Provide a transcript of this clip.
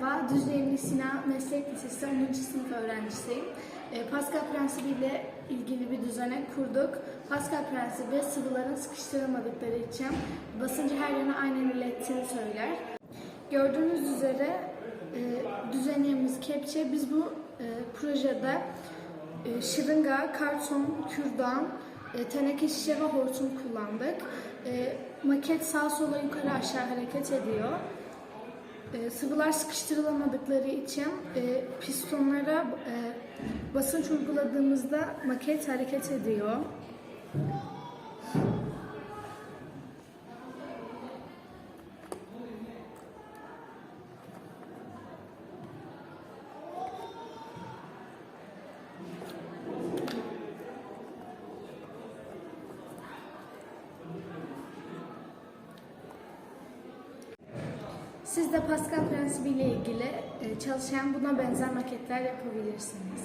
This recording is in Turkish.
Merhaba, Düzce Emni Sinan Meslek Lisesi 10. sınıf öğrencisiyim. E, Pascal prensibi ile ilgili bir düzenek kurduk. Pascal prensibi sıvıların sıkıştırılmadıkları için basıncı her yöne aynen ilettiğini söyler. Gördüğünüz üzere e, düzenimiz kepçe. Biz bu e, projede e, şırınga, karton, kürdan, teneke şişe ve hortum kullandık. Maket sağa sola yukarı aşağı hareket ediyor. E, sıvılar sıkıştırılamadıkları için e, pistonlara e, basınç uyguladığımızda maket hareket ediyor. Siz de Pascal prensibi ile ilgili e, çalışan buna benzer maketler yapabilirsiniz.